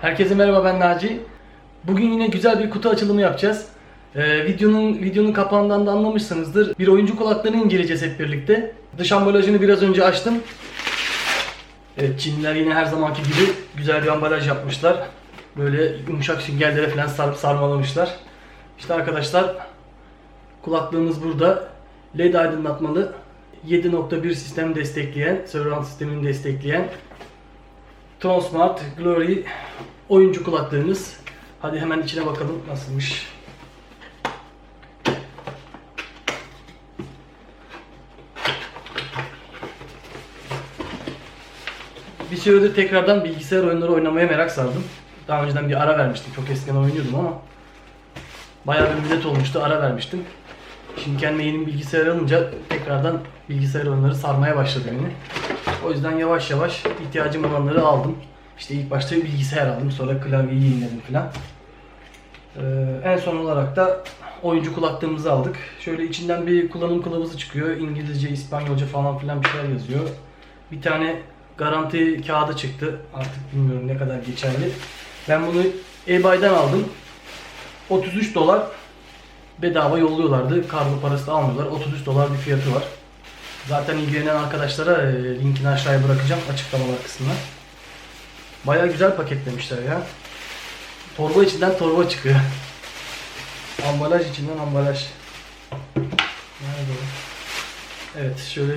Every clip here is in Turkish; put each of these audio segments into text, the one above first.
Herkese merhaba ben Naci. Bugün yine güzel bir kutu açılımı yapacağız. Ee, videonun videonun kapağından da anlamışsınızdır. Bir oyuncu kulaklığını inceleyeceğiz hep birlikte. Dış ambalajını biraz önce açtım. Evet Çinliler yine her zamanki gibi güzel bir ambalaj yapmışlar. Böyle yumuşak süngerlere falan sarıp sarmalamışlar. İşte arkadaşlar kulaklığımız burada. LED aydınlatmalı 7.1 sistem destekleyen, surround sistemini destekleyen Tronsmart Glory oyuncu kulaklığımız. Hadi hemen içine bakalım nasılmış. Bir süredir tekrardan bilgisayar oyunları oynamaya merak sardım. Daha önceden bir ara vermiştim. Çok eskiden oynuyordum ama bayağı bir müddet olmuştu ara vermiştim. Şimdi kendime yeni bilgisayar alınca tekrardan bilgisayar oyunları sarmaya başladı beni. O yüzden yavaş yavaş ihtiyacım olanları aldım. İşte ilk başta bir bilgisayar aldım, sonra klavyeyi yeniledim falan. Ee, en son olarak da oyuncu kulaklığımızı aldık. Şöyle içinden bir kullanım kılavuzu çıkıyor. İngilizce, İspanyolca falan filan bir şeyler yazıyor. Bir tane garanti kağıdı çıktı. Artık bilmiyorum ne kadar geçerli. Ben bunu eBay'den aldım. 33 dolar bedava yolluyorlardı. Kargo parası da almıyorlar. 33 dolar bir fiyatı var. Zaten ilgilenen arkadaşlara e, linkini aşağıya bırakacağım açıklamalar kısmına. Baya güzel paketlemişler ya. Torba içinden torba çıkıyor. ambalaj içinden ambalaj. Nerede o? Evet şöyle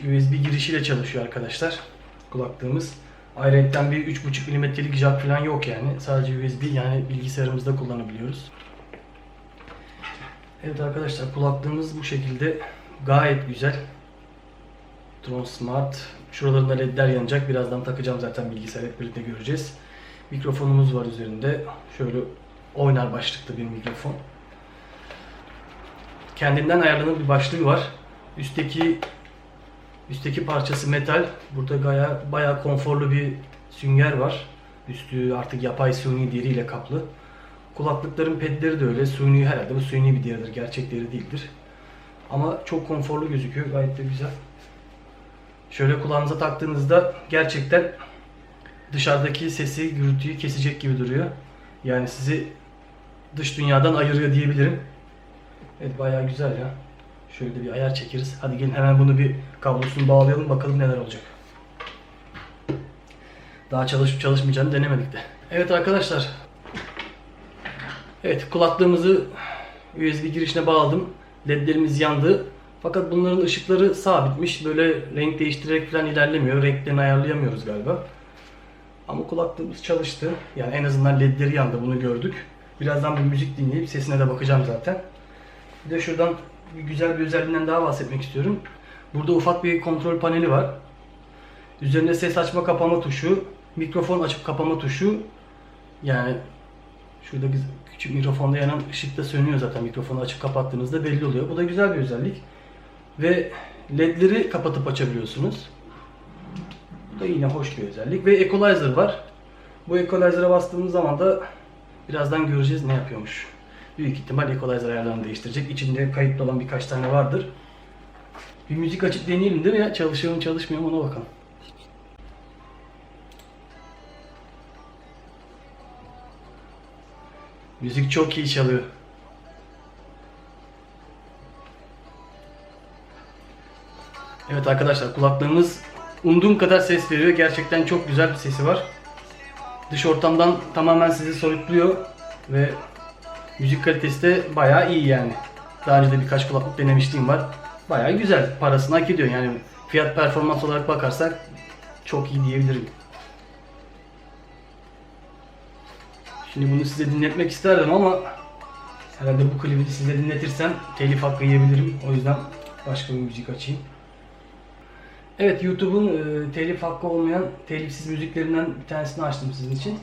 USB girişiyle çalışıyor arkadaşlar. Kulaklığımız. Ayrıca bir 3.5 mm'lik jack falan yok yani. Sadece USB yani bilgisayarımızda kullanabiliyoruz. Evet arkadaşlar kulaklığımız bu şekilde gayet güzel. Tron Smart. Şuralarında ledler yanacak. Birazdan takacağım zaten bilgisayar hep birlikte göreceğiz. Mikrofonumuz var üzerinde. Şöyle oynar başlıklı bir mikrofon. Kendinden ayarlanan bir başlığı var. Üstteki üstteki parçası metal. Burada gaya, bayağı konforlu bir sünger var. Üstü artık yapay suni deriyle kaplı. Kulaklıkların pedleri de öyle. Suni herhalde bu suni bir deridir. Gerçek deri değildir. Ama çok konforlu gözüküyor. Gayet de güzel. Şöyle kulağınıza taktığınızda gerçekten dışarıdaki sesi, gürültüyü kesecek gibi duruyor. Yani sizi dış dünyadan ayırıyor diyebilirim. Evet bayağı güzel ya. Şöyle bir ayar çekeriz. Hadi gelin hemen bunu bir kablosunu bağlayalım bakalım neler olacak. Daha çalışıp çalışmayacağını denemedik de. Evet arkadaşlar. Evet kulaklığımızı USB girişine bağladım. LED'lerimiz yandı. Fakat bunların ışıkları sabitmiş. Böyle renk değiştirerek falan ilerlemiyor. Renklerini ayarlayamıyoruz galiba. Ama kulaklığımız çalıştı. Yani en azından ledleri yandı bunu gördük. Birazdan bir müzik dinleyip sesine de bakacağım zaten. Bir de şuradan bir güzel bir özelliğinden daha bahsetmek istiyorum. Burada ufak bir kontrol paneli var. Üzerinde ses açma kapama tuşu, mikrofon açıp kapama tuşu. Yani şurada küçük mikrofonda yanan ışık da sönüyor zaten mikrofonu açıp kapattığınızda belli oluyor. Bu da güzel bir özellik. Ve ledleri kapatıp açabiliyorsunuz. Bu da yine hoş bir özellik. Ve equalizer var. Bu equalizer'a bastığımız zaman da birazdan göreceğiz ne yapıyormuş. Büyük ihtimal equalizer ayarlarını değiştirecek. İçinde kayıtlı olan birkaç tane vardır. Bir müzik açıp deneyelim değil mi ya? Çalışıyor mu çalışmıyor mu ona bakalım. Müzik çok iyi çalıyor. Evet arkadaşlar kulaklığımız umduğum kadar ses veriyor. Gerçekten çok güzel bir sesi var. Dış ortamdan tamamen sizi soyutluyor ve müzik kalitesi de bayağı iyi yani. Daha önce de birkaç kulaklık denemişliğim var. Bayağı güzel. Parasını hak ediyor yani. Fiyat performans olarak bakarsak çok iyi diyebilirim. Şimdi bunu size dinletmek isterdim ama herhalde bu klibi size dinletirsem telif hakkı yiyebilirim. O yüzden başka bir müzik açayım. Evet YouTube'un e, telif hakkı olmayan telifsiz müziklerinden bir tanesini açtım sizin için.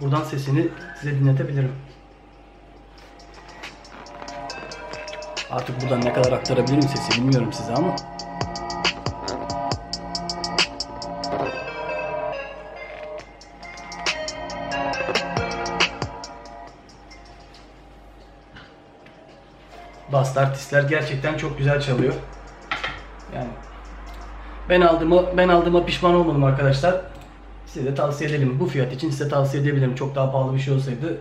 Buradan sesini size dinletebilirim. Artık buradan ne kadar aktarabilirim sesi bilmiyorum size ama. Bast artistler gerçekten çok güzel çalıyor. Yani ben aldığıma ben aldığıma pişman olmadım arkadaşlar. size de tavsiye edelim. Bu fiyat için size tavsiye edebilirim. Çok daha pahalı bir şey olsaydı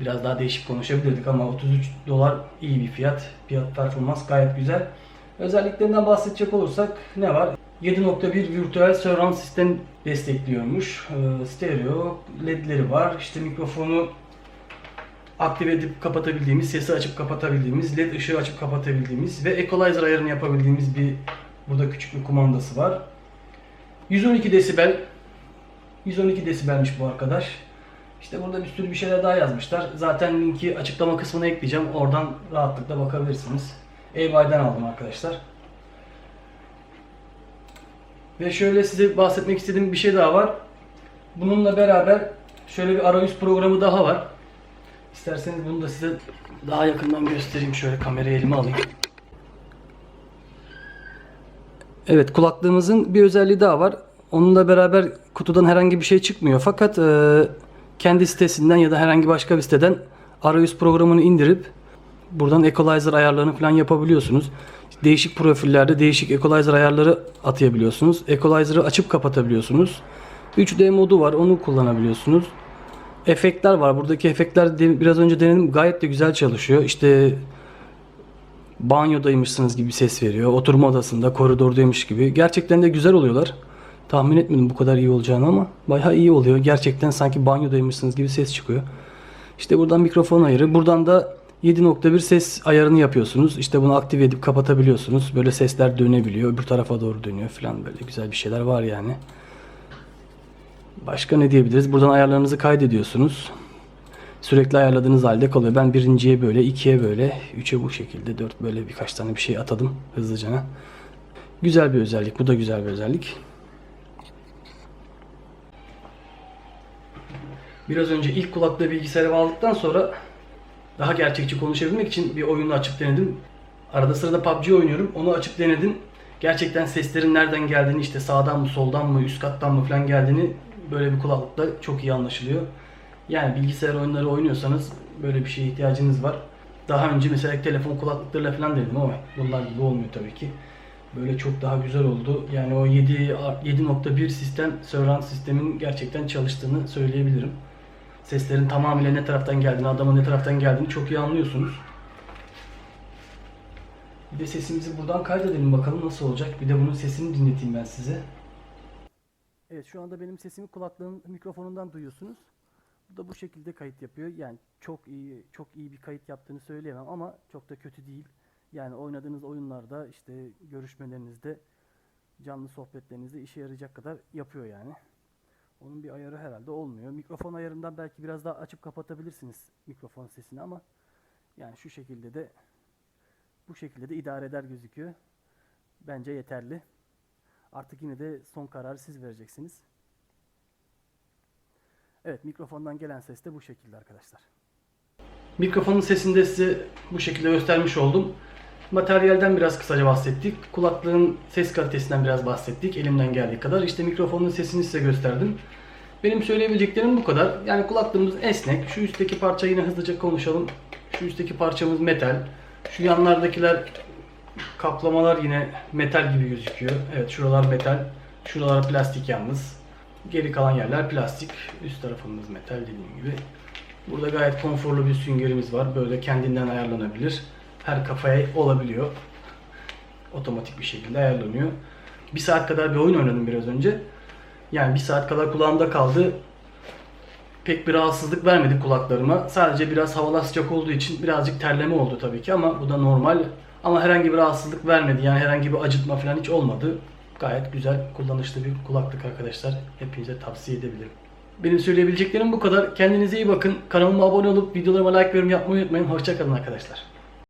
biraz daha değişik konuşabilirdik ama 33 dolar iyi bir fiyat. Fiyat performans gayet güzel. Özelliklerinden bahsedecek olursak ne var? 7.1 virtual surround sistem destekliyormuş. Ee, stereo ledleri var. İşte mikrofonu aktive edip kapatabildiğimiz, sesi açıp kapatabildiğimiz, led ışığı açıp kapatabildiğimiz ve equalizer ayarını yapabildiğimiz bir burada küçük bir kumandası var. 112 desibel 112 desibelmiş bu arkadaş. İşte burada bir sürü bir şeyler daha yazmışlar. Zaten linki açıklama kısmına ekleyeceğim. Oradan rahatlıkla bakabilirsiniz. EY'den aldım arkadaşlar. Ve şöyle size bahsetmek istediğim bir şey daha var. Bununla beraber şöyle bir arayüz programı daha var. İsterseniz bunu da size daha yakından göstereyim. Şöyle kamerayı elime alayım. Evet kulaklığımızın bir özelliği daha var. Onunla beraber kutudan herhangi bir şey çıkmıyor. Fakat e, kendi sitesinden ya da herhangi başka bir siteden arayüz programını indirip buradan equalizer ayarlarını falan yapabiliyorsunuz. Değişik profillerde değişik equalizer ayarları atayabiliyorsunuz. Equalizer'ı açıp kapatabiliyorsunuz. 3D modu var onu kullanabiliyorsunuz. Efektler var. Buradaki efektler biraz önce denedim gayet de güzel çalışıyor. İşte banyodaymışsınız gibi ses veriyor. Oturma odasında, koridordaymış gibi. Gerçekten de güzel oluyorlar. Tahmin etmedim bu kadar iyi olacağını ama bayağı iyi oluyor. Gerçekten sanki banyodaymışsınız gibi ses çıkıyor. İşte buradan mikrofon ayarı. Buradan da 7.1 ses ayarını yapıyorsunuz. İşte bunu aktive edip kapatabiliyorsunuz. Böyle sesler dönebiliyor. Öbür tarafa doğru dönüyor falan böyle güzel bir şeyler var yani. Başka ne diyebiliriz? Buradan ayarlarınızı kaydediyorsunuz. Sürekli ayarladığınız halde kalıyor. Ben birinciye böyle, ikiye böyle, üçe bu şekilde, dört böyle birkaç tane bir şey atadım hızlıca. Güzel bir özellik. Bu da güzel bir özellik. Biraz önce ilk kulaklığı bilgisayara bağladıktan sonra daha gerçekçi konuşabilmek için bir oyunu açıp denedim. Arada sırada PUBG oynuyorum. Onu açıp denedim. Gerçekten seslerin nereden geldiğini işte sağdan mı soldan mı üst kattan mı falan geldiğini böyle bir kulaklıkla çok iyi anlaşılıyor. Yani bilgisayar oyunları oynuyorsanız böyle bir şeye ihtiyacınız var. Daha önce mesela telefon kulaklıklarıyla falan denedim ama bunlar gibi olmuyor tabii ki. Böyle çok daha güzel oldu. Yani o 7 7.1 sistem surround sistemin gerçekten çalıştığını söyleyebilirim. Seslerin tamamıyla ne taraftan geldiğini, adamın ne taraftan geldiğini çok iyi anlıyorsunuz. Bir de sesimizi buradan kaydedelim bakalım nasıl olacak. Bir de bunun sesini dinleteyim ben size. Evet şu anda benim sesimi kulaklığın mikrofonundan duyuyorsunuz. Bu da bu şekilde kayıt yapıyor. Yani çok iyi çok iyi bir kayıt yaptığını söyleyemem ama çok da kötü değil. Yani oynadığınız oyunlarda işte görüşmelerinizde canlı sohbetlerinizde işe yarayacak kadar yapıyor yani. Onun bir ayarı herhalde olmuyor. Mikrofon ayarından belki biraz daha açıp kapatabilirsiniz mikrofon sesini ama yani şu şekilde de bu şekilde de idare eder gözüküyor. Bence yeterli. Artık yine de son kararı siz vereceksiniz. Evet mikrofondan gelen ses de bu şekilde arkadaşlar. Mikrofonun sesini de size bu şekilde göstermiş oldum. Materyalden biraz kısaca bahsettik. Kulaklığın ses kalitesinden biraz bahsettik. Elimden geldiği kadar. İşte mikrofonun sesini size gösterdim. Benim söyleyebileceklerim bu kadar. Yani kulaklığımız esnek. Şu üstteki parça yine hızlıca konuşalım. Şu üstteki parçamız metal. Şu yanlardakiler kaplamalar yine metal gibi gözüküyor. Evet şuralar metal. Şuralar plastik yalnız. Geri kalan yerler plastik. Üst tarafımız metal dediğim gibi. Burada gayet konforlu bir süngerimiz var. Böyle kendinden ayarlanabilir. Her kafaya olabiliyor. Otomatik bir şekilde ayarlanıyor. Bir saat kadar bir oyun oynadım biraz önce. Yani bir saat kadar kulağımda kaldı. Pek bir rahatsızlık vermedi kulaklarıma. Sadece biraz havalar sıcak olduğu için birazcık terleme oldu tabii ki ama bu da normal. Ama herhangi bir rahatsızlık vermedi. Yani herhangi bir acıtma falan hiç olmadı. Gayet güzel, kullanışlı bir kulaklık arkadaşlar. Hepinize tavsiye edebilirim. Benim söyleyebileceklerim bu kadar. Kendinize iyi bakın. Kanalıma abone olup videolarıma like ve yorum yapmayı unutmayın. Hoşçakalın arkadaşlar.